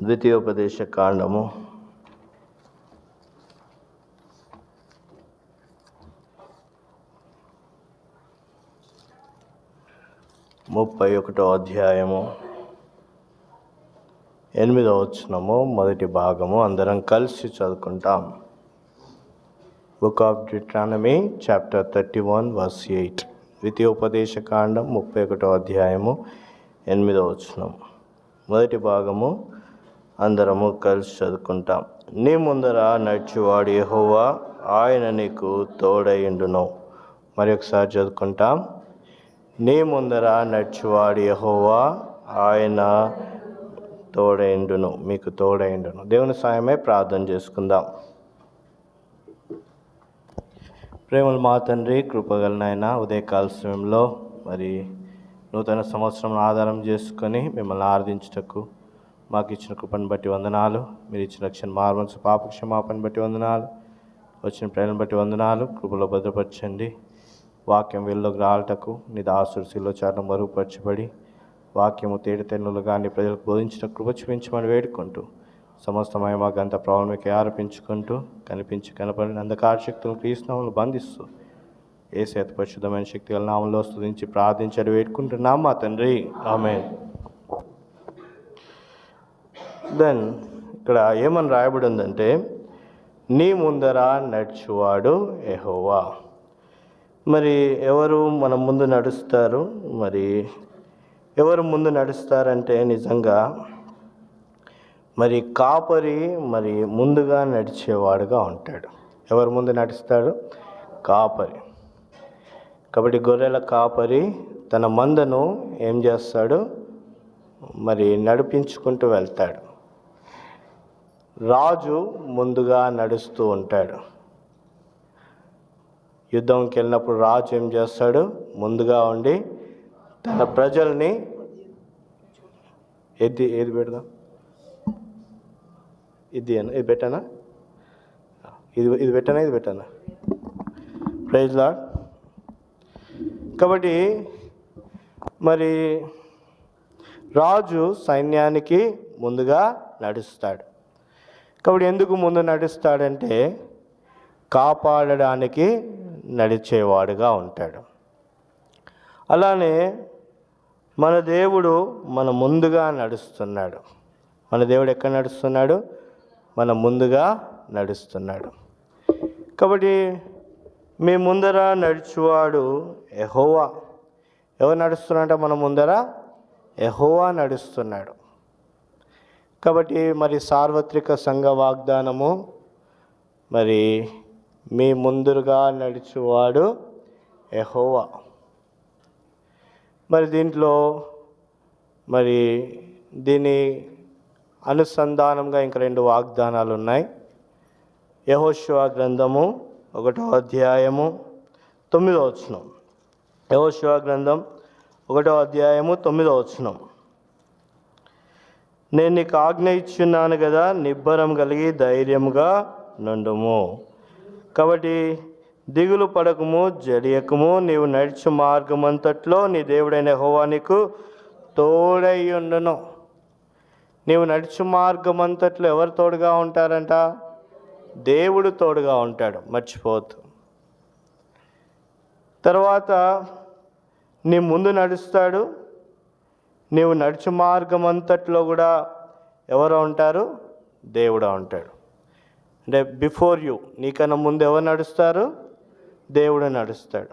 ద్వితీయోపదేశ కాండము. ముప్పై ఒకటో అధ్యాయము. ఎనిమిదవ వచ్చినము మొదటి భాగము. అందరం కలిసి చదువుకుంటాం. Book of Deuteronomy chapter thirty one verse eight ద్వితీయోపదేశ కాండం ముప్పై ఒకటో అధ్యాయము ఎనిమిదవ వచ్చినం మొదటి భాగము అందరము కలిసి చదువుకుంటాం. నీ ముందర నడిచివాడు ఎహోవా ఆయన నీకు తోడయిండును. మరి ఒకసారి చదువుకుంటాం. నీ ముందర నడిచివాడు ఎహోవా ఆయన తోడైండును మీకు తోడైండును దేవుని సాయమే ప్రార్థన చేసుకుందాం. ప్రేమలు మా తండ్రి కృపగలనైన ఉదయకాల సమయంలో మరి నూతన సంవత్సరం ఆధారం చేసుకొని మిమ్మల్ని ఆరాధించుటకు మాకు ఇచ్చిన కృపను బట్టి వందనాలు. మీరు ఇచ్చిన రక్షణ మార్మల్స్ పాప క్షమాపణ బట్టి వందనాలు. వచ్చిన ప్రేరణ బట్టి వందనాలు. కృపలో భద్రపరచండి. వాక్యం వెళ్ళలోకి రాలటకు నీ దాసుడు చాలా మరుగుపరచబడి వాక్యము తేడి కానీ ప్రజలకు బోధించిన కృప చూపించమని వేడుకుంటూ సమస్తమై మాకు అంత ప్రాబ్లమ్కి ఆరోపించుకుంటూ కనిపించి కనపడిన అంధకార శక్తులను క్రీస్తునామలు బంధిస్తూ ఏ చేత పరిశుద్ధమైన శక్తి గల నామంలో స్థుతించి ప్రార్థించాడు వేడుకుంటున్నాం మా తండ్రి. ఆమె దెన్ ఇక్కడ ఏమని రాయబడి ఉందంటే నీ ముందర నడిచేవాడు ఎహోవా మరి ఎవరు మన ముందు నడుస్తారు? మరి ఎవరు ముందు నడుస్తారంటే నిజంగా మరి కాపరి మరి ముందుగా నడిచేవాడుగా ఉంటాడు. ఎవరు ముందు నడుస్తాడు కాపరి. కాబట్టి గొర్రెల కాపరి తన మందను ఏం చేస్తాడు? మరి నడిపించుకుంటూ వెళ్తాడు. రాజు ముందుగా నడుస్తూ ఉంటాడు. యుద్ధంకి వెళ్ళినప్పుడు రాజు ఏం చేస్తాడు? ముందుగా ఉండి తన ప్రజల్ని ఏది ఏది పెడదాం? ఇది అన్న ఇది పెట్టానా? ఇది ఇది పెట్టానా ఇది పెట్టానా? ప్రైజ్ లా కాబట్టి మరి రాజు సైన్యానికి ముందుగా నడుస్తాడు. కాబట్టి ఎందుకు ముందు నడుస్తాడంటే కాపాడడానికి నడిచేవాడుగా ఉంటాడు. అలానే మన దేవుడు మన ముందుగా నడుస్తున్నాడు. మన దేవుడు ఎక్కడ నడుస్తున్నాడు? మన ముందుగా నడుస్తున్నాడు. కాబట్టి మీ ముందర నడుచువాడు ఎహోవా ఎవరు నడుస్తున్నాడంటే మన ముందర ఎహోవా నడుస్తున్నాడు. కాబట్టి మరి సార్వత్రిక సంఘ వాగ్దానము మరి మీ ముందురుగా నడిచేవాడు ఎహోవా మరి దీంట్లో మరి దీని అనుసంధానంగా ఇంక రెండు వాగ్దానాలు ఉన్నాయి. యహోశివ గ్రంథము ఒకటో అధ్యాయము తొమ్మిదో వచనం. యహోశివ గ్రంథం ఒకటో అధ్యాయము తొమ్మిదో వచనం. నేను నీకు ఆజ్ఞ ఇచ్చున్నాను కదా నిబ్బరం కలిగి ధైర్యంగా నుండుము. కాబట్టి దిగులు పడకము జడియకము నీవు నడిచే మార్గం అంతట్లో నీ దేవుడైన హోవా నీకు తోడై ఉండును. నీవు నడిచే మార్గం అంతట్లో ఎవరు తోడుగా ఉంటారంట? దేవుడు తోడుగా ఉంటాడు మర్చిపోతు తర్వాత నీ ముందు నడుస్తాడు నీవు నడిచే మార్గం అంతట్లో కూడా ఎవరు ఉంటారు? దేవుడు ఉంటాడు. అంటే బిఫోర్ యూ నీకన్నా ముందు ఎవరు నడుస్తారు? దేవుడు నడుస్తాడు.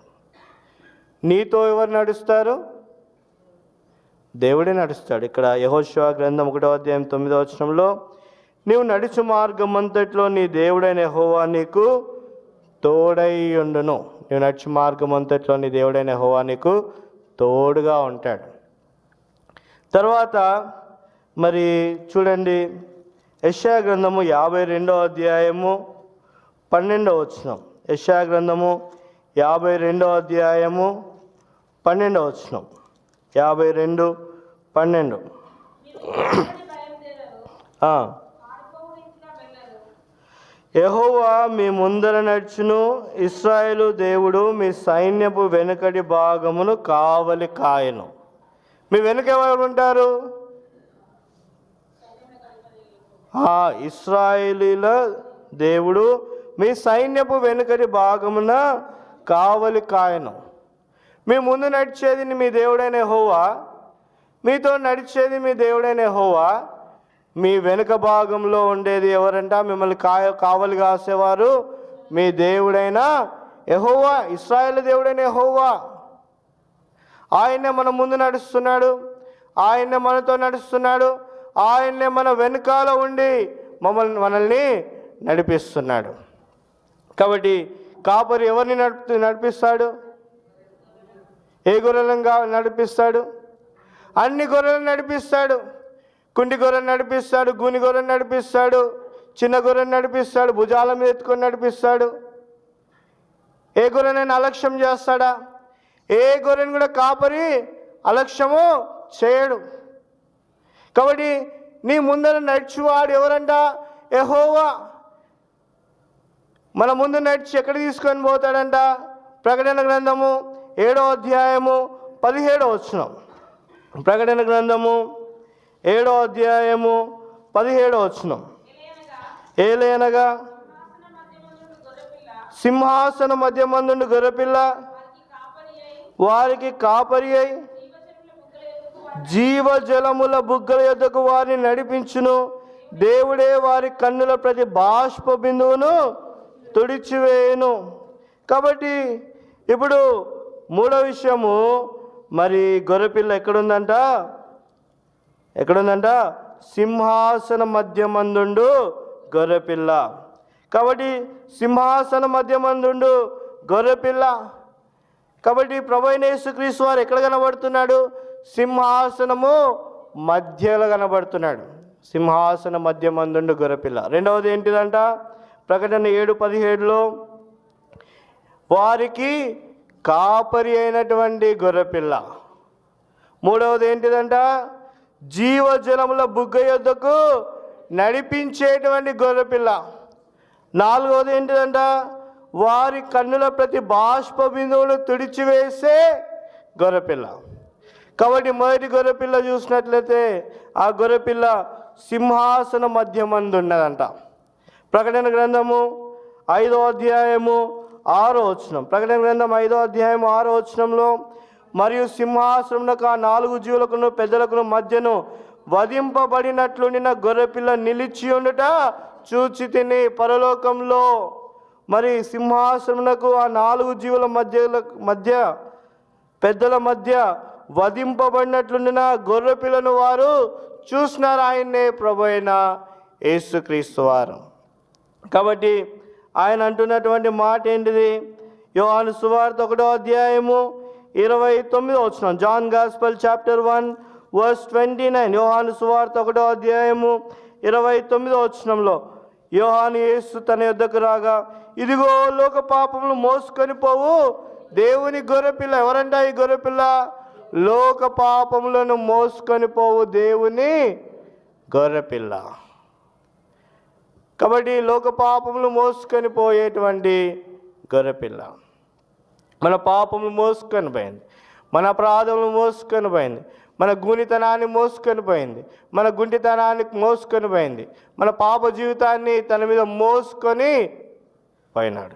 నీతో ఎవరు నడుస్తారు? దేవుడే నడుస్తాడు. ఇక్కడ యహోశివ గ్రంథం ఒకటో అధ్యాయం తొమ్మిదో వచనంలో నీవు నడుచు మార్గం అంతట్లో నీ దేవుడైన యెహోవా నీకు తోడై ఉండును. నీవు నడిచి మార్గం అంతట్లో నీ దేవుడైన హోవా నీకు తోడుగా ఉంటాడు. తర్వాత మరి చూడండి యశా గ్రంథము యాభై రెండో అధ్యాయము పన్నెండో వచనం. యశా గ్రంథము యాభై రెండో అధ్యాయము పన్నెండో వచనం. యాభై రెండు పన్నెండు. యహోవా మీ ముందర నడుచును ఇస్రాయేలు దేవుడు మీ సైన్యపు వెనుకటి భాగమును కావలి కాయను. మీ వెనుక ఎవరు ఉంటారు? ఆ ఇస్రాయేలీల దేవుడు మీ సైన్యపు వెనుకటి భాగమున కావలి కాయను. మీ ముందు నడిచేది మీ దేవుడైన హోవా మీతో నడిచేది మీ దేవుడైన హోవా మీ వెనుక భాగంలో ఉండేది ఎవరంట? మిమ్మల్ని కాయ కావలి కాసేవారు మీ దేవుడైన ఎహోవా ఇస్రాయేల్ దేవుడైన హోవా ఆయన మన ముందు నడుస్తున్నాడు. ఆయన్నే మనతో నడుస్తున్నాడు. ఆయన్నే మన వెనుకాల ఉండి మమ్మల్ని మనల్ని నడిపిస్తున్నాడు. కాబట్టి కాపరి ఎవరిని నడుపు నడిపిస్తాడు? ఏ గొర్రెలను కా- నడిపిస్తాడు? అన్ని గొర్రెలను నడిపిస్తాడు. కుంటి గొర్రెను నడిపిస్తాడు గూని గొర్రెను నడిపిస్తాడు చిన్న గొర్రెను నడిపిస్తాడు భుజాల మీద ఎత్తుకొని నడిపిస్తాడు. ఏ గొర్రెనైనా అలక్ష్యం చేస్తాడా? ఏ గొర్రెను కూడా కాపరి అలక్ష్యము చేయడు. కాబట్టి నీ ముందర నడిచివాడు ఎవరంట? ఎహోవా మన ముందు నడిచి ఎక్కడ తీసుకొని పోతాడంట? ప్రకటన గ్రంథము ఏడో అధ్యాయము పదిహేడో వచనం. ప్రకటన గ్రంథము ఏడో అధ్యాయము పదిహేడో వచనం. ఏలేనగా సింహాసన మధ్య మందుండు గొర్రెపిల్ల. వారికి కాపరి అయి జీవజలముల బుగ్గల యొద్దకు వారిని నడిపించును. దేవుడే వారి కన్నుల ప్రతి బాష్ప బిందువును తుడిచివేయును. కాబట్టి ఇప్పుడు మూడో విషయము మరి గొర్రెపిల్ల ఎక్కడుందంట? ఎక్కడుందంట? సింహాసన మధ్యమందుండు గొర్రెపిల్ల. కాబట్టి సింహాసన మధ్యమందుండు గొర్రెపిల్ల. కాబట్టి ప్రభు అయిన యేసుక్రీస్తు వారు ఎక్కడ కనబడుతున్నాడు? సింహాసనము మధ్యలో కనబడుతున్నాడు. సింహాసన మధ్య మందుండు గొర్రెపిల్ల. రెండవది ఏంటిదంట? ప్రకటన ఏడు పదిహేడులో వారికి కాపరి అయినటువంటి గొర్రెపిల్ల. మూడవది ఏంటిదంట? జీవజలముల బుగ్గ యొద్దకు నడిపించేటువంటి గొర్రెపిల్ల. నాలుగవది ఏంటిదంట? వారి కన్నుల ప్రతి బాష్ప బిందువులు తుడిచివేసే గొర్రెపిల్ల. కాబట్టి మొదటి గొర్రెపిల్ల చూసినట్లయితే ఆ గొర్రెపిల్ల సింహాసన మధ్య మందు ఉన్నదంట ప్రకటన గ్రంథము ఐదో అధ్యాయము ఆరో వచనం. ప్రకటన గ్రంథం ఐదో అధ్యాయం ఆరో వచనంలో మరియు సింహాసనమునకు ఆ నాలుగు జీవులకును పెద్దలకును మధ్యను వధింపబడినట్లుండిన గొర్రెపిల్ల నిలిచి ఉండుట చూచి తిని పరలోకంలో. మరి సింహాసనమునకు ఆ నాలుగు జీవుల మధ్య మధ్య పెద్దల మధ్య వధింపబడినట్లుండిన గొర్రెపిల్లను వారు చూసినారు ఆయన్నే ప్రభు అయిన యేసుక్రీస్తు వారు. కాబట్టి ఆయన అంటున్నటువంటి మాట ఏంటిది? యోహాను సువార్త ఒకటో అధ్యాయము ఇరవై తొమ్మిదో వచ్చిన John gospel chapter one verse twenty nine యోహాను సువార్త ఒకటో అధ్యాయము ఇరవై తొమ్మిదో వచనంలో యోహాను యేసు తన యుద్ధకు రాగా ఇదిగో లోక పాపములు మోసుకొని పోవు. దేవుని గొర్రెపిల్ల ఎవరంట ఈ గొర్రెపిల్ల? లోక పాపములను మోసుకొని పోవు దేవుని గొర్రెపిల్ల. కాబట్టి లోక పాపములు మోసుకొని పోయేటువంటి గొర్రెపిల్ల. మన పాపములు మోసుకొని పోయింది. మన అపరాధములు మోసుకొని పోయింది. మన గుణితనాన్ని మోసుకొని పోయింది. మన గుంటితనాన్ని మోసుకొని పోయింది. మన పాప జీవితాన్ని తన మీద మోసుకొని పోయినాడు.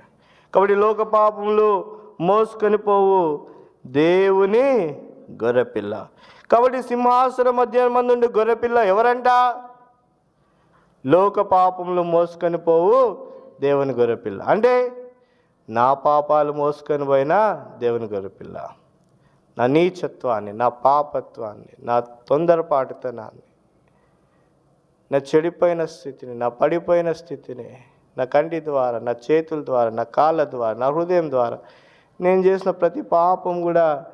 కాబట్టి లోక పాపములు మోసుకొని పోవు. దేవుని గొర్రెపిల్ల. కాబట్టి సింహాసనం మధ్య మందుండి గొర్రెపిల్ల ఎవరంట? లోక పాపములు మోసుకొని పోవు దేవుని గొర్రెపిల్ల. అంటే నా పాపాలు మోసుకొని పోయినా దేవుని గొర్రెపిల్ల. నా నీచత్వాన్ని నా పాపత్వాన్ని నా తొందరపాటుతనాన్ని నా చెడిపోయిన స్థితిని నా పడిపోయిన స్థితిని నా కంటి ద్వారా నా చేతుల ద్వారా నా కాళ్ళ ద్వారా నా హృదయం ద్వారా నేను చేసిన ప్రతి పాపం కూడా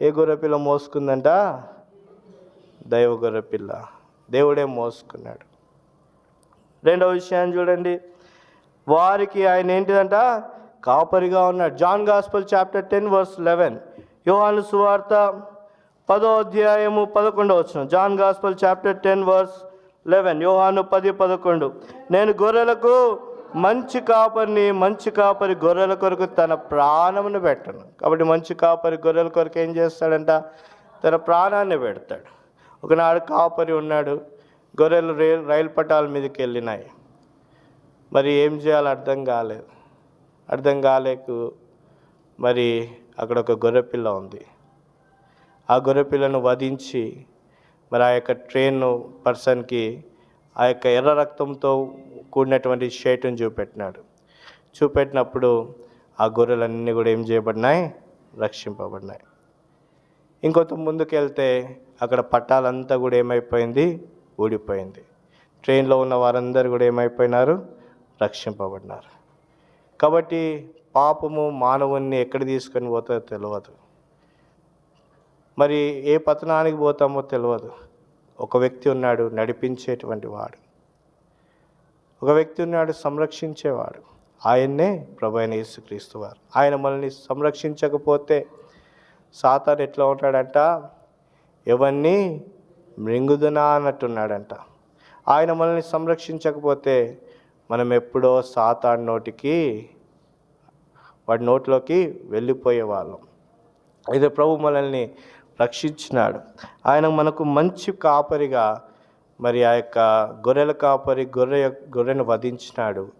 ఏ గొర్రెపిల్ల మోసుకుందంట? దైవ గొర్రెపిల్ల. దేవుడే మోసుకున్నాడు. రెండవ విషయాన్ని చూడండి. వారికి ఆయన ఏంటిదంట? కాపరిగా ఉన్నాడు. John gospel chapter ten verse eleven. యోహాను సువార్త పదో అధ్యాయము పదకొండవ వచ్చిన John gospel chapter ten verse eleven. యోహాను పది పదకొండు. నేను గొర్రెలకు మంచి కాపరిని మంచి కాపరి గొర్రెల కొరకు తన ప్రాణమును పెట్టను. కాబట్టి మంచి కాపరి గొర్రెల కొరకు ఏం చేస్తాడంట? తన ప్రాణాన్ని పెడతాడు. ఒకనాడు కాపరి ఉన్నాడు. గొర్రెలు రైలు రైలు పట్టాల మీదకి వెళ్ళినాయి. మరి ఏం చేయాలో అర్థం కాలేదు. అర్థం కాలేకు మరి అక్కడ ఒక గొర్రెపిల్ల ఉంది. ఆ గొర్రెపిల్లను వధించి మరి ఆ యొక్క ట్రైన్ పర్సన్కి ఆ యొక్క ఎర్ర రక్తంతో కూడినటువంటి షేటును చూపెట్టినాడు. చూపెట్టినప్పుడు ఆ గొర్రెలన్నీ కూడా ఏం చేయబడినాయి? రక్షింపబడినాయి. ఇంకొంత ముందుకెళ్తే అక్కడ పట్టాలంతా కూడా ఏమైపోయింది? ఊడిపోయింది. ట్రైన్లో ఉన్న వారందరూ కూడా ఏమైపోయినారు? రక్షింపబడినారు. కాబట్టి పాపము మానవుణ్ణి ఎక్కడ తీసుకొని పోతుందో తెలియదు మరి ఏ పతనానికి పోతామో తెలియదు ఒక వ్యక్తి ఉన్నాడు నడిపించేటువంటి వాడు. ఒక వ్యక్తి ఉన్నాడు సంరక్షించేవాడు. ఆయన్నే ప్రభు అయిన యేసుక్రీస్తు వారు. ఆయన మనల్ని సంరక్షించకపోతే సాతాన్ ఎట్లా ఉంటాడంట? ఎవరిని? మృంగుదునా అన్నట్టున్నాడంట. ఆయన మనల్ని సంరక్షించకపోతే మనం ఎప్పుడో సాతాన్ నోటికి వాడి నోట్లోకి వెళ్ళిపోయేవాళ్ళం. అయితే ప్రభు మనల్ని రక్షించినాడు. ఆయన మనకు మంచి కాపరిగా మరి ఆ యొక్క గొర్రెల కాపరి గొర్రె గొర్రెను వధించినాడు.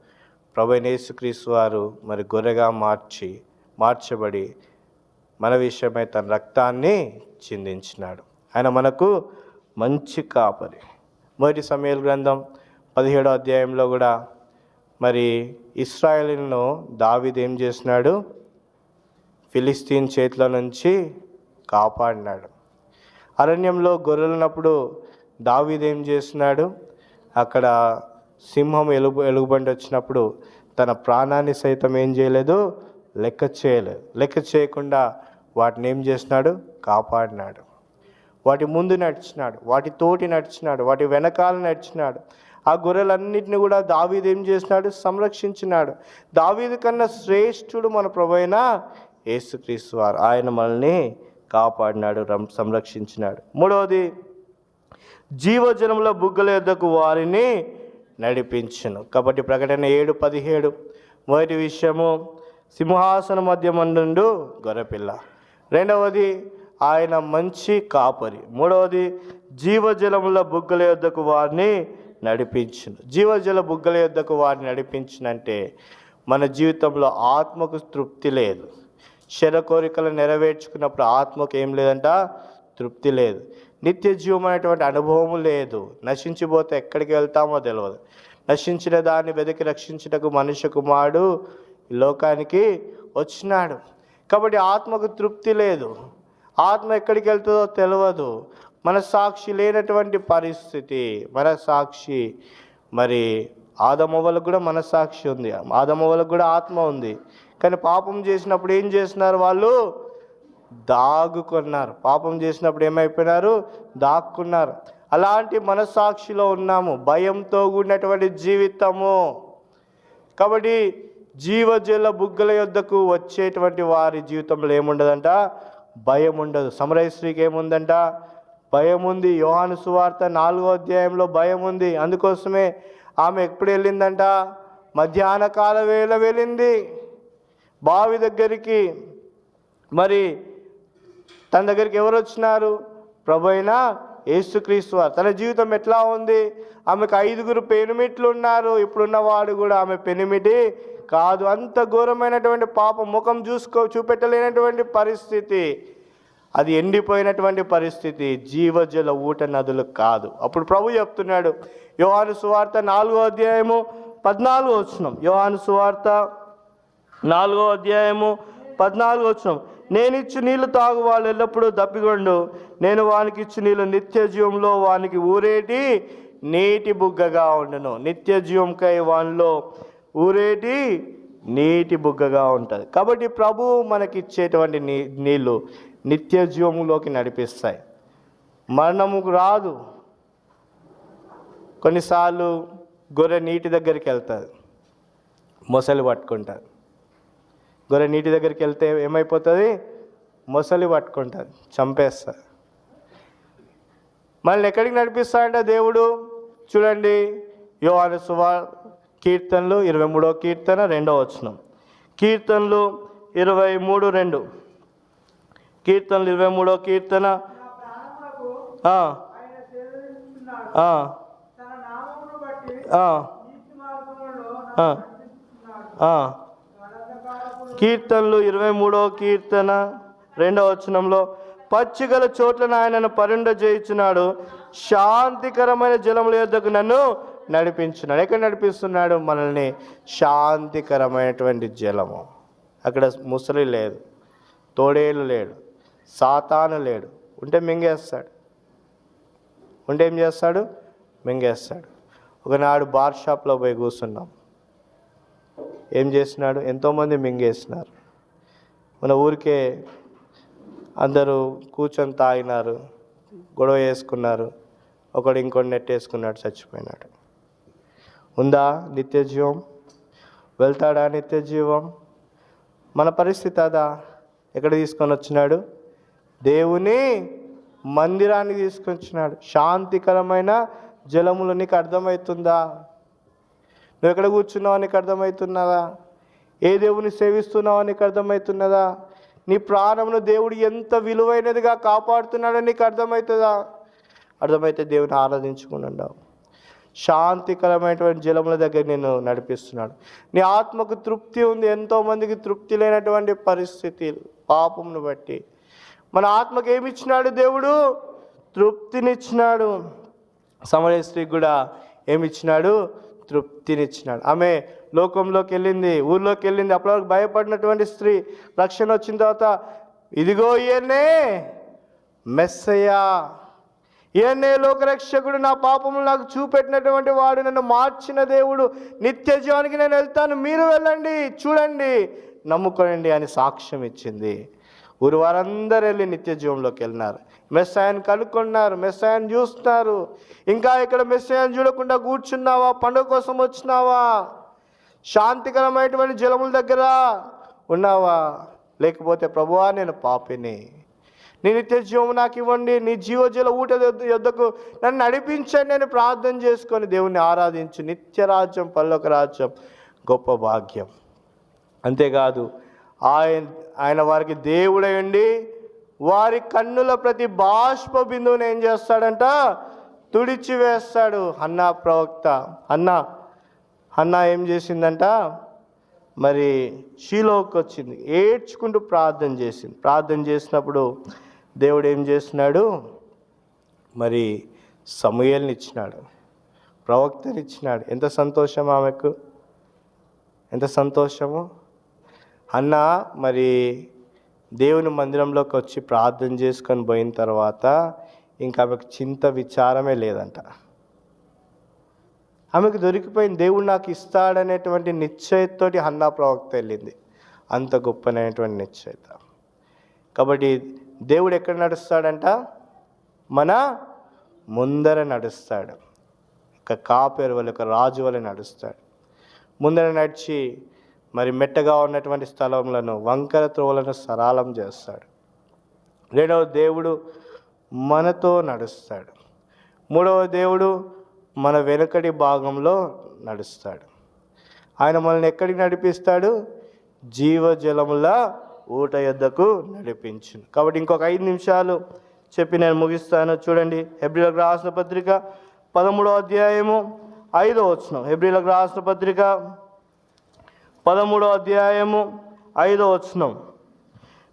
ప్రభు వారు మరి గొర్రెగా మార్చి మార్చబడి మన విషయమై తన రక్తాన్ని చిందించినాడు. ఆయన మనకు మంచి కాపరి. మొదటి సమయాల గ్రంథం పదిహేడో అధ్యాయంలో కూడా మరి ఇస్రాయేలీలను దావిదేం చేసినాడు? ఫిలిస్తీన్ చేతిలో నుంచి కాపాడినాడు. అరణ్యంలో గొర్రెలున్నప్పుడు దావీదేం చేస్తున్నాడు? అక్కడ సింహం ఎలుగు ఎలుగుబండి వచ్చినప్పుడు తన ప్రాణాన్ని సైతం ఏం చేయలేదు? లెక్క చేయలేదు లెక్క చేయకుండా వాటిని ఏం చేసినాడు కాపాడినాడు. వాటి ముందు నడిచినాడు వాటి తోటి నడిచినాడు వాటి వెనకాల నడిచినాడు. ఆ గొర్రెలన్నింటినీ కూడా దావీదు ఏం చేసినాడు సంరక్షించినాడు. దావీదు కన్నా శ్రేష్ఠుడు మన ప్రభైన యేసుక్రీస్తు వారు. ఆయన మనల్ని కాపాడినాడు రం- సంరక్షించినాడు. మూడవది జీవజనముల బుగ్గల యొద్దకు వారిని నడిపించును. కాబట్టి ప్రకటన ఏడు పదిహేడు. మొదటి విషయము సింహాసన మధ్య మండు గొర్రెపిల్ల. రెండవది ఆయన మంచి కాపరి. మూడవది జీవజలముల బుగ్గల యొద్దకు వారిని నడిపించును. జీవజల బుగ్గల యొద్దకు వారిని నడిపించినంటే మన జీవితంలో ఆత్మకు తృప్తి లేదు. శర కోరికలు నెరవేర్చుకున్నప్పుడు ఆత్మకు ఏం లేదంట? తృప్తి లేదు. నిత్య జీవం అనేటువంటి అనుభవం లేదు. నశించిపోతే ఎక్కడికి వెళ్తామో తెలియదు నశించిన దాన్ని వెతికి రక్షించుటకు మనుష్య కుమారుడు లోకానికి వచ్చినాడు. కాబట్టి ఆత్మకు తృప్తి లేదు. ఆత్మ ఎక్కడికి వెళ్తుందో తెలియదు మన సాక్షి లేనటువంటి పరిస్థితి. మన సాక్షి మరి ఆదమవ్వలకు కూడా మనస్సాక్షి ఉంది. ఆదమవ్వలకు కూడా ఆత్మ ఉంది. కానీ పాపం చేసినప్పుడు ఏం చేస్తున్నారు వాళ్ళు? దాగుకున్నారు. పాపం చేసినప్పుడు ఏమైపోయినారు? దాక్కున్నారు. అలాంటి మనసాక్షిలో ఉన్నాము. భయంతో కూడినటువంటి జీవితము. కాబట్టి జీవజల బుగ్గల యొద్దకు వచ్చేటువంటి వారి జీవితంలో ఏముండదంట? భయం ఉండదు సమరయశ్రీకి ఏముందంట? భయం ఉంది యోహాను సువార్త నాలుగో అధ్యాయంలో భయం ఉంది అందుకోసమే ఆమె ఎప్పుడు వెళ్ళిందంట? మధ్యాహ్న కాల వేళ వెళ్ళింది. బావి దగ్గరికి. మరి తన దగ్గరికి ఎవరు వచ్చినారు? ప్రభు అయినా యేసుక్రీస్తు వారు. తన జీవితం ఎట్లా ఉంది? ఆమెకు ఐదుగురు పెనిమిట్లు ఉన్నారు ఇప్పుడున్న వాడు కూడా ఆమె పెనిమిటి కాదు. అంత ఘోరమైనటువంటి పాపం ముఖం చూసుకో చూపెట్టలేనటువంటి పరిస్థితి. అది ఎండిపోయినటువంటి పరిస్థితి జీవజల ఊట నదులు కాదు. అప్పుడు ప్రభు చెప్తున్నాడు యోహాను సువార్త నాలుగో అధ్యాయము పద్నాలుగో వచ్చినాం యోహాను సువార్త నాలుగో అధ్యాయము పద్నాలుగు వచ్చిన నేను ఇచ్చి నీళ్ళు తాగు వాళ్ళు ఎల్లప్పుడూ దప్పికొండు. నేను వానికి ఇచ్చి నీళ్ళు నిత్య జీవంలో వానికి ఊరేటి నీటి బుగ్గగా ఉండను. నిత్య జీవంకై వానిలో ఊరేటి నీటి బుగ్గగా ఉంటుంది. కాబట్టి ప్రభువు మనకి ఇచ్చేటువంటి నీ నీళ్ళు నిత్య జీవములోకి నడిపిస్తాయి. మరణము రాదు. కొన్నిసార్లు గొర్రె నీటి దగ్గరికి వెళ్తుంది. మొసలి పట్టుకుంటుంది. గొర్రె నీటి దగ్గరికి వెళ్తే ఏమైపోతుంది? మొసలి పట్టుకుంటుంది. చంపేస్తుంది. మనల్ని ఎక్కడికి నడిపిస్తాడంటే దేవుడు? చూడండి యోహాను సువా కీర్తనలు ఇరవై మూడో కీర్తన రెండో వచనం. కీర్తనలు ఇరవై మూడు రెండు. కీర్తనలు ఇరవై మూడో కీర్తన. కీర్తనలు ఇరవై మూడో కీర్తన రెండవ వచనంలో పచ్చిగల చోట్ల ఆయనను పరుండ చేయించున్నాడు. శాంతికరమైన జలముల యొద్దకు నన్ను నడిపించున్నాడు. ఎక్కడ నడిపిస్తున్నాడు? మనల్ని శాంతికరమైనటువంటి జలము. అక్కడ ముసలి లేదు తోడేలు లేడు. సాతాను లేడు. ఉంటే మింగేస్తాడు. ఉంటే ఏం చేస్తాడు? మింగేస్తాడు. ఒకనాడు బార్ షాప్లో పోయి కూర్చున్నాం. ఏం చేసినాడు? ఎంతోమంది మింగేసినారు. మన ఊరికే అందరూ కూర్చొని తాగినారు గొడవ వేసుకున్నారు ఒకడు ఇంకోటి నెట్టేసుకున్నాడు చచ్చిపోయినాడు. ఉందా నిత్య జీవం? వెళ్తాడా నిత్య జీవం? మన పరిస్థితి అదా? ఎక్కడ తీసుకొని వచ్చినాడు? దేవుని మందిరానికి తీసుకొచ్చినాడు. శాంతికరమైన జలములు నీకు అర్థమవుతుందా? నువ్వు ఎక్కడ కూర్చున్నావు నీకు అర్థమవుతున్నదా? ఏ దేవుని సేవిస్తున్నావు నీకు అర్థమవుతున్నదా? నీ ప్రాణమును దేవుడు ఎంత విలువైనదిగా కాపాడుతున్నాడో నీకు అర్థమవుతుందా? అర్థమైతే దేవుని ఆరాధించుకుంటున్నావు. శాంతికరమైనటువంటి జలముల దగ్గర నేను నడిపిస్తున్నాడు. నీ ఆత్మకు తృప్తి ఉంది. ఎంతోమందికి తృప్తి లేనటువంటి పరిస్థితి పాపమును బట్టి. మన ఆత్మకు ఏమి ఇచ్చినాడు దేవుడు? తృప్తినిచ్చినాడు. సమయ స్త్రీకి కూడా ఏమి ఇచ్చినాడు? తృప్తినిచ్చినాడు. ఆమె లోకంలోకి వెళ్ళింది ఊర్లోకి వెళ్ళింది. అప్పటివరకు భయపడినటువంటి స్త్రీ రక్షణ వచ్చిన తర్వాత ఇదిగో ఈయన్నే మెస్సయ్యా. ఈయన్నే లోకరక్షకుడు నా పాపములు నాకు చూపెట్టినటువంటి వాడు నన్ను మార్చిన దేవుడు. నిత్య జీవానికి నేను వెళ్తాను మీరు వెళ్ళండి చూడండి నమ్ముకోనండి అని సాక్ష్యం ఇచ్చింది. ఊరు వారందరూ వెళ్ళి నిత్య జీవంలోకి వెళ్ళినారు. మెస్సాయని కనుక్కున్నారు మెస్సాయని చూస్తున్నారు. ఇంకా ఇక్కడ మెస్సాయని చూడకుండా కూర్చున్నావా? పండుగ కోసం వచ్చినావా? శాంతికరమైనటువంటి జలముల దగ్గర ఉన్నావా? లేకపోతే ప్రభువా నేను పాపిని. నీ నిత్య జీవం నాకు ఇవ్వండి. నీ జీవజల ఊట యొద్దకు నన్ను నడిపించండి. నేను ప్రార్థన చేసుకొని దేవుణ్ణి ఆరాధించు. నిత్య రాజ్యం పల్లొక రాజ్యం గొప్ప భాగ్యం. అంతేకాదు ఆయన ఆయన వారికి దేవుడయండి వారి కన్నుల ప్రతి బాష్ప బిందువుని ఏం చేస్తాడంట? తుడిచివేస్తాడు. అన్నా ప్రవక్త అన్నా అన్నా ఏం చేసిందంట? మరి షీలోకి వచ్చింది. ఏడ్చుకుంటూ ప్రార్థన చేసింది. ప్రార్థన చేసినప్పుడు దేవుడు ఏం చేస్తున్నాడు? మరి సమయల్ని ఇచ్చినాడు. ప్రవక్తని ఇచ్చినాడు. ఎంత సంతోషం ఆమెకు? ఎంత సంతోషము? అన్న మరి దేవుని మందిరంలోకి వచ్చి ప్రార్థన చేసుకొని పోయిన తర్వాత ఇంకా ఆమెకు చింత విచారమే లేదంట. ఆమెకు దొరికిపోయిన దేవుడు నాకు ఇస్తాడనేటువంటి నిశ్చయతతోటి హన్నా ప్రవక్త వెళ్ళింది. అంత గొప్పనైనటువంటి నిశ్చయత. కాబట్టి దేవుడు ఎక్కడ నడుస్తాడంట? మన ముందర నడుస్తాడు. ఒక కాపేరు వల్ల ఒక రాజు వల్ల నడుస్తాడు. ముందర నడిచి మరి మెట్టగా ఉన్నటువంటి స్థలములను వంకర త్రోవలను సరళం చేస్తాడు. రెండవ దేవుడు మనతో నడుస్తాడు. మూడవ దేవుడు మన వెనుకటి భాగంలో నడుస్తాడు. ఆయన మనల్ని ఎక్కడికి నడిపిస్తాడు? జీవజలముల ఊట యొద్దకు నడిపించును. కాబట్టి ఇంకొక ఐదు నిమిషాలు చెప్పి నేను ముగిస్తాను. చూడండి హెబ్రిలకు రాసిన పత్రిక పదమూడో అధ్యాయము ఐదో వచ్చిన హెబ్రిలకు రాసిన పత్రిక పదమూడో అధ్యాయము ఐదో వచనం.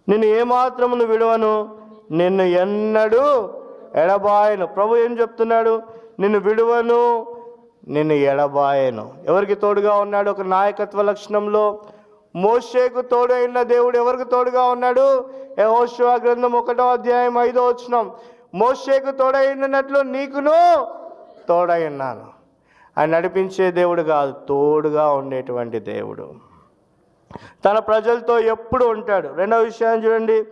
నిన్ను ఏమాత్రమును విడవను? నిన్ను ఎన్నడూ ఎడబాయను. ప్రభు ఏం చెప్తున్నాడు? నిన్ను విడువను నిన్ను ఎడబాయను. ఎవరికి తోడుగా ఉన్నాడు? ఒక నాయకత్వ లక్షణంలో మోషేకు తోడైన దేవుడు ఎవరికి తోడుగా ఉన్నాడు? యహోశివ గ్రంథం ఒకటో అధ్యాయం ఐదో వచనం. మోషేకు తోడైనట్లు నీకును తోడై ఉన్నాను. ఆయన నడిపించే దేవుడు కాదు తోడుగా ఉండేటువంటి దేవుడు. తన ప్రజలతో ఎప్పుడు ఉంటాడు? రెండవ విషయాన్ని చూడండి.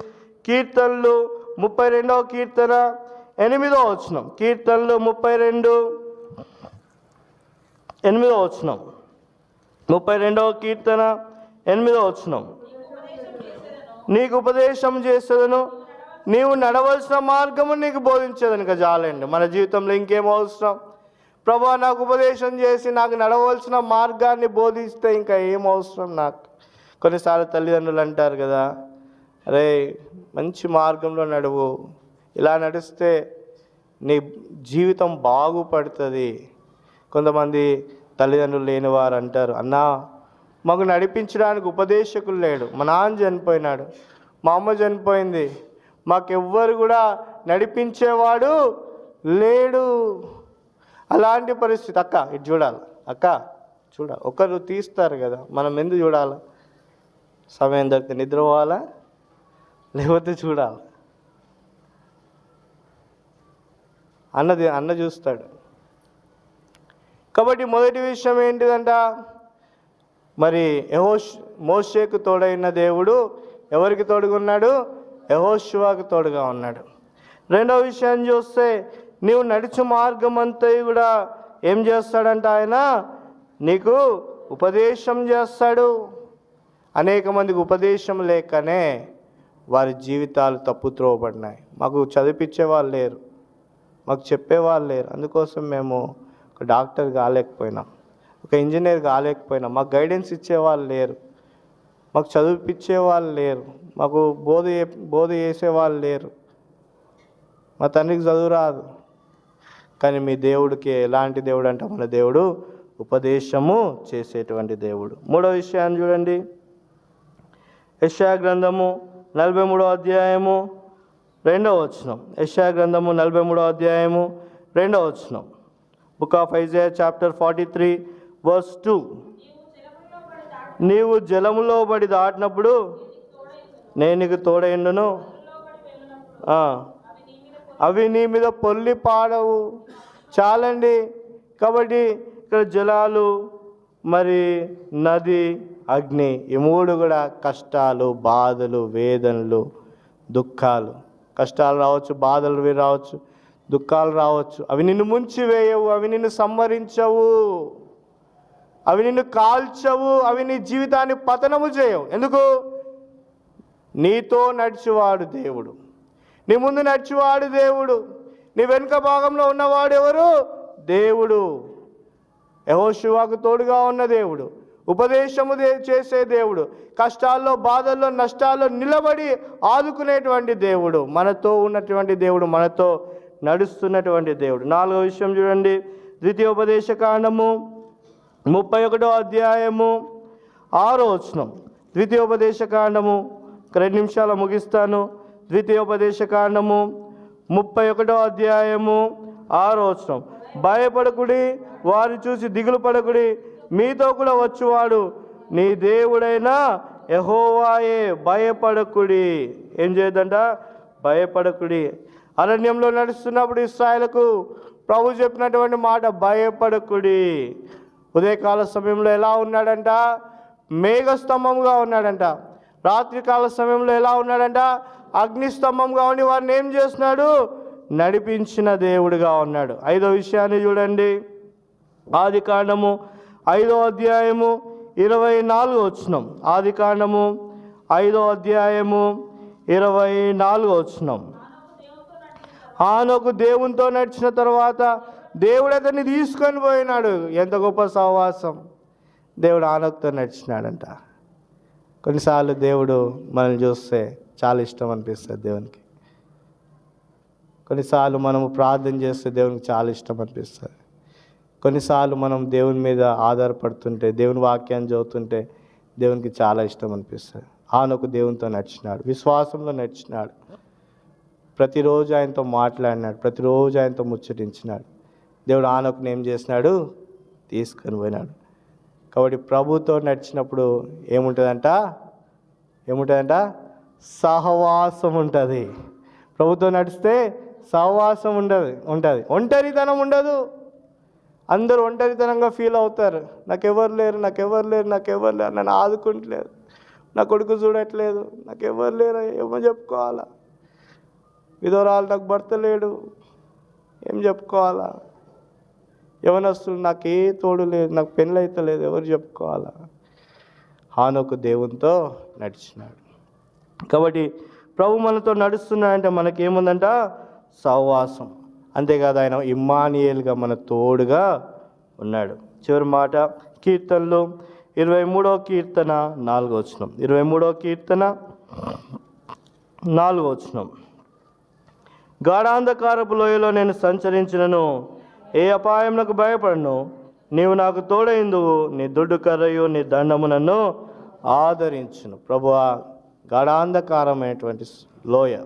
కీర్తనలు ముప్పై రెండవ కీర్తన ఎనిమిదో వచనం. కీర్తనలు ముప్పై రెండు ఎనిమిదో వచనం. ముప్పై రెండవ కీర్తన ఎనిమిదో వచనం. నీకు ఉపదేశం చేసేదను నీవు నడవలసిన మార్గము నీకు బోధించేదనుక చాలండి మన జీవితంలో ఇంకేం అవసరం? ప్రభా నాకు ఉపదేశం చేసి నాకు నడవలసిన మార్గాన్ని బోధిస్తే ఇంకా ఏం అవసరం నాకు? కొన్నిసార్లు తల్లిదండ్రులు అంటారు కదా అరే మంచి మార్గంలో నడువు ఇలా నడిస్తే నీ జీవితం బాగుపడుతుంది. కొంతమంది తల్లిదండ్రులు లేని వారు అంటారు అన్నా మాకు నడిపించడానికి ఉపదేశకులు లేడు మా నాన్న చనిపోయినాడు మా అమ్మ చనిపోయింది మాకెవ్వరు కూడా నడిపించేవాడు లేడు. అలాంటి పరిస్థితి అక్క ఇది చూడాలి అక్క చూడ ఒకరు తీస్తారు కదా మనం ఎందుకు చూడాలి? సమయం దొరికితే నిద్రపోవాలా లేకపోతే చూడాలి? అన్నది అన్న చూస్తాడు. కాబట్టి మొదటి విషయం ఏంటిదంట? మరి యహోష్ మోషేకు తోడైన దేవుడు ఎవరికి తోడుగా ఉన్నాడు? యహోశివాకు తోడుగా ఉన్నాడు. రెండవ విషయాన్ని చూస్తే నీవు నడిచే మార్గం అంతా కూడా ఏం చేస్తాడంట ఆయన? నీకు ఉపదేశం చేస్తాడు. అనేక మందికి ఉపదేశం లేకనే వారి జీవితాలు తప్పు త్రోవబడినాయి. మాకు చదివించే వాళ్ళు లేరు. మాకు చెప్పేవాళ్ళు లేరు. అందుకోసం మేము ఒక డాక్టర్ కాలేకపోయినాం. ఒక ఇంజనీర్ కాలేకపోయినాం. మాకు గైడెన్స్ ఇచ్చేవాళ్ళు లేరు. మాకు చదివిపించే వాళ్ళు లేరు. మాకు బోధ బోధ చేసేవాళ్ళు లేరు. మా తండ్రికి చదువు రాదు. కానీ మీ దేవుడికి ఎలాంటి దేవుడు అంటే మన దేవుడు ఉపదేశము చేసేటువంటి దేవుడు. మూడో విషయాన్ని చూడండి. యశా గ్రంథము నలభై మూడో అధ్యాయము రెండవ వచనం. యశా గ్రంథము నలభై మూడో అధ్యాయము రెండవ వచనం. Book of Isaiah chapter forty three verse two నీవు జలములో పడి దాటినప్పుడు నేను నీకు తోడైండును అవి నీ మీద పొల్లి పాడవు. చాలండి. కాబట్టి ఇక్కడ జలాలు మరి నది అగ్ని ఈ మూడు కూడా కష్టాలు బాధలు వేదనలు దుఃఖాలు. కష్టాలు రావచ్చు బాధలు రావచ్చు దుఃఖాలు రావచ్చు. అవి నిన్ను ముంచి వేయవు అవి నిన్ను సంహరించవు. అవి నిన్ను కాల్చవు అవి నీ జీవితాన్ని పతనము చేయవు. ఎందుకు? నీతో నడిచేవాడు దేవుడు. నీ ముందు నడిచేవాడు దేవుడు. నీ వెనుక భాగంలో ఉన్నవాడు ఎవరు? దేవుడు. యహోశివాకు తోడుగా ఉన్న దేవుడు ఉపదేశము దే- చేసే దేవుడు కష్టాల్లో బాధల్లో నష్టాల్లో నిలబడి ఆదుకునేటువంటి దేవుడు మనతో ఉన్నటువంటి దేవుడు మనతో నడుస్తున్నటువంటి దేవుడు. నాలుగో విషయం చూడండి. ద్వితీయోపదేశ కాండము ముప్పై ఒకటో అధ్యాయము ఆరో వచనం. ద్వితీయోపదేశ కాండము రెండు నిమిషాలు ముగిస్తాను. ద్వితీయోపదేశ కాండము ముప్పై ఒకటో అధ్యాయము ఆరో వచనం. భయపడకుడి వారిని చూసి దిగులు పడకుడి. మీతో కూడా వచ్చువాడు నీ దేవుడైన యహోవాయే భయపడకుడి. ఏం చేయదంట? భయపడకుడి. అరణ్యంలో నడుస్తున్నప్పుడు ఇస్రాయలకు ప్రభు చెప్పినటువంటి మాట భయపడకుడి. ఉదయకాల సమయంలో ఎలా ఉన్నాడంట? మేఘస్తంభంగా ఉన్నాడంట. రాత్రికాల సమయంలో ఎలా ఉన్నాడంట? అగ్నిస్తంభంగా ఉండి వారిని ఏం చేస్తున్నాడు? నడిపించిన దేవుడిగా ఉన్నాడు. ఐదో విషయాన్ని చూడండి. ఆది కాండము ఐదో అధ్యాయము ఇరవై నాలుగు వచ్చినం ఆది కాండము ఐదో అధ్యాయము ఇరవై నాలుగు వచ్చినం ఆనొక దేవునితో నడిచిన తర్వాత దేవుడు అతన్ని తీసుకొని పోయినాడు. ఎంత గొప్ప సహవాసం. దేవుడు ఆనొకతో నడిచినాడంట. కొన్నిసార్లు దేవుడు మనల్ని చూస్తే చాలా ఇష్టం అనిపిస్తుంది దేవునికి. కొన్నిసార్లు మనము ప్రార్థన చేస్తే దేవునికి చాలా ఇష్టం అనిపిస్తుంది. కొన్నిసార్లు మనం దేవుని మీద ఆధారపడుతుంటే దేవుని వాక్యాన్ని చదువుతుంటే దేవునికి చాలా ఇష్టం అనిపిస్తుంది. ఆనొక దేవునితో నడిచినాడు విశ్వాసంలో నడిచినాడు. ప్రతిరోజు ఆయనతో మాట్లాడినాడు ప్రతిరోజు ఆయనతో ముచ్చటించినాడు. దేవుడు ఆనొకని ఏం చేసినాడు? తీసుకొని పోయినాడు. కాబట్టి ప్రభుతో నడిచినప్పుడు ఏముంటుందంట? ఏముంటుందంట? సహవాసం ఉంటుంది ప్రభుతో నడిస్తే సహవాసం ఉండదు ఉంటుంది. ఒంటరితనం ఉండదు. అందరూ ఒంటరితనంగా ఫీల్ అవుతారు. నాకెవరు లేరు నాకెవరు లేరు నాకెవరు లేరు నన్ను ఆదుకుంటలేదు. నా కొడుకు చూడట్లేదు నాకెవరు లేరు ఏమో చెప్పుకోవాలా. విధవరాలు నాకు భర్త లేడు ఏం చెప్పుకోవాలా. యవనస్తులు నాకు ఏ తోడు లేదు నాకు పెళ్ళి అయితే లేదు ఎవరు చెప్పుకోవాలా. హానొక దేవునితో నడిచినాడు. కాబట్టి ప్రభు మనతో నడుస్తున్నాడంటే మనకేముందంట? సహవాసం. అంతేకాదు ఆయన ఇమ్మానియల్గా మన తోడుగా ఉన్నాడు. చివరి మాట కీర్తనలు. ఇరవై మూడో కీర్తన నాలుగో వచనం. ఇరవై మూడో కీర్తన నాలుగో వచనం. గాఢాంధకారపు లోయలో నేను సంచరించినను. ఏ అపాయమునకు భయపడను. నీవు నాకు తోడైందువు. నీ దుడ్డు కర్రయు నీ దండము నన్ను ఆదరించును. ప్రభువా గాఢాంధకారమైనటువంటి లోయ.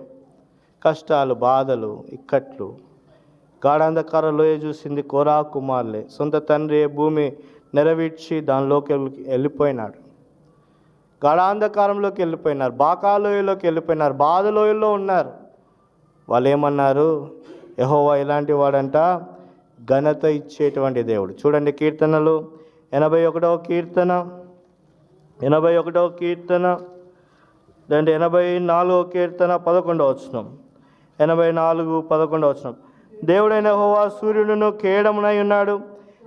కష్టాలు బాధలు ఇక్కట్లు. గాఢాంధకార లోయ చూసింది కోరా కుమార్లే. సొంత తండ్రి భూమి నెరవేర్చి దానిలోకి వెళ్ళి- వెళ్ళిపోయినాడు. గాఢాంధకారంలోకి వెళ్ళిపోయినారు. బాకాలోయలోకి వెళ్ళిపోయినారు. బాధలోయలో ఉన్నారు. వాళ్ళు ఏమన్నారు? యహోవా ఇలాంటి వాడంట ఘనత ఇచ్చేటువంటి దేవుడు. చూడండి కీర్తనలు. ఎనభై ఒకటవ కీర్తన. ఎనభై ఒకటవ కీర్తన. దాంట్లో ఎనభై నాలుగవ కీర్తన పదకొండవ వచ్చినాం ఎనభై నాలుగు పదకొండవ వచనం. దేవుడైన యహోవా సూర్యుడును కేడమునై ఉన్నాడు.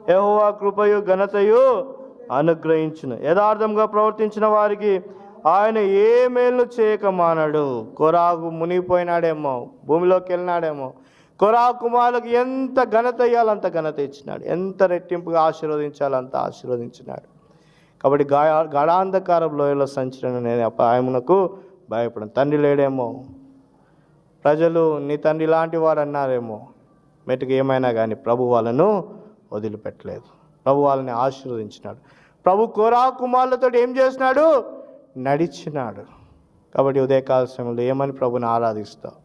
యహోవా కృపయు ఘనతయు అనుగ్రహించును. యథార్థంగా ప్రవర్తించిన వారికి ఆయన ఏ మేలు చేయక మానడు. కొరాకు మునిగిపోయినాడేమో భూమిలోకి వెళ్ళినాడేమో. కొరా కుమారులకు ఎంత ఘనత ఇవ్వాలంత ఘనత ఇచ్చినాడు. ఎంత రెట్టింపుగా ఆశీర్వదించాలంత ఆశీర్వదించినాడు. కాబట్టి గా గాఢాంధకారం లోయలో సంచరణ నేను అపాయమునకు భయపడను. తండ్రి లేడేమో ప్రజలు నీ తండ్రి లాంటి వారు అన్నారేమో మెట్టుకు ఏమైనా కానీ ప్రభు వాళ్ళను వదిలిపెట్టలేదు. ప్రభు వాళ్ళని ఆశీర్వదించినాడు. ప్రభు కోరా కుమారులతో ఏం చేసినాడు? నడిచినాడు. కాబట్టి ఉదయకాల సమయంలో ఏమని ప్రభుని ఆరాధిస్తావు?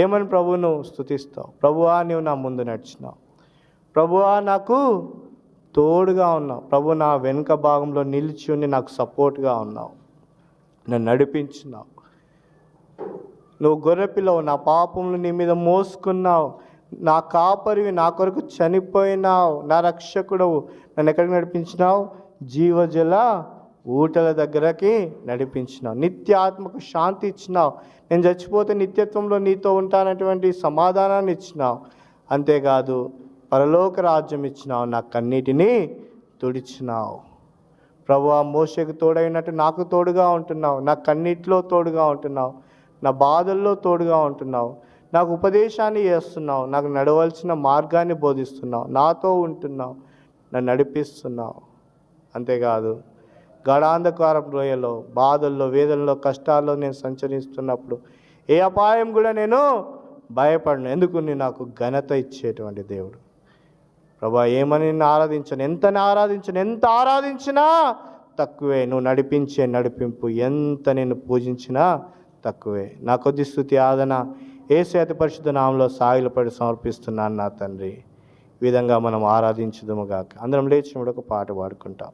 ఏమని ప్రభువును స్తుతిస్తావు? ప్రభువా నీవు నా ముందు నడిచినావు. ప్రభువా నాకు తోడుగా ఉన్నావు. ప్రభు నా వెనుక భాగంలో నిలిచి ఉండి నాకు సపోర్ట్గా ఉన్నావు. నన్ను నడిపించినావు. నువ్వు గొర్రెపిల్లవు నా పాపములు నీ మీద మోసుకున్నావు. నా కాపరివి నా కొరకు చనిపోయినావు. నా రక్షకుడవు. నన్ను ఎక్కడికి నడిపించినావు? జీవజల ఊటల దగ్గరకి నడిపించినావు. నిత్య ఆత్మకు శాంతి ఇచ్చినావు. నేను చచ్చిపోతే నిత్యత్వంలో నీతో ఉంటానటువంటి సమాధానాన్ని ఇచ్చినావు. అంతేకాదు పరలోక రాజ్యం ఇచ్చినావు. నా కన్నీటిని తుడిచినావు. ప్రభు ఆ మోసకు తోడైనట్టు నాకు తోడుగా ఉంటున్నావు. నా కన్నీటిలో తోడుగా ఉంటున్నావు. నా బాధల్లో తోడుగా ఉంటున్నావు. నాకు ఉపదేశాన్ని చేస్తున్నావు. నాకు నడవలసిన మార్గాన్ని బోధిస్తున్నావు. నాతో ఉంటున్నావు. నన్ను నడిపిస్తున్నావు. అంతేకాదు గడాంధకారం లోయలో బాధల్లో వేదనలో కష్టాల్లో నేను సంచరిస్తున్నప్పుడు ఏ అపాయం కూడా నేను భయపడను. ఎందుకు? నేను నాకు ఘనత ఇచ్చేటువంటి దేవుడు. ప్రభా ఏమని నిన్ను ఆరాధించను? ఎంత ఆరాధించను? ఎంత ఆరాధించినా తక్కువే. నువ్వు నడిపించే నడిపింపు ఎంత నేను పూజించినా తక్కువే. నా కొద్ది స్థుతి ఆదన ఏ శాత పరిశుద్ధ నామంలో సాగిలపడి సమర్పిస్తున్నాను నా తండ్రి. ఈ విధంగా మనం ఆరాధించుదుముగాక అందరం లేచి ఒక పాట పాడుకుంటాం.